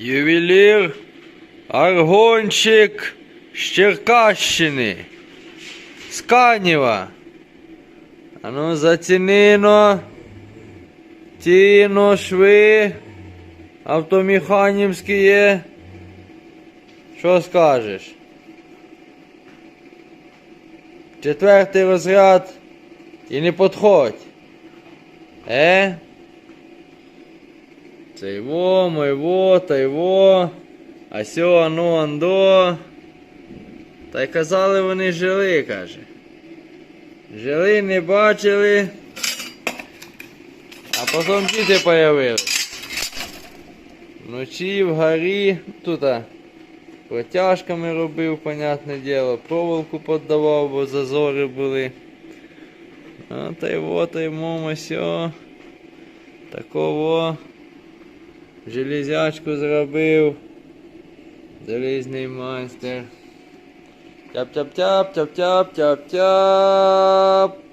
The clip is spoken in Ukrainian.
Ювелір Аргончик з Черкащини. З Канєва. А ну зацінино. Тіно, шви. Автомеханівські є. Що скажеш? Четвертий розряд. І не подходь. Е? Це його, моєго, та його. А сьо, ану, андо. Та й казали вони жили, каже. Жили, не бачили. А потім діти появились. Вночі в горі тут протяжками робив, понятне діло, проволоку поддавав, бо зазори були. А та й вот і момо сьо. Такого. Железячку зробив. Залізний майстер. Тяп-тяп-тяп, тяп-тяп, тяп-тяп. Поу.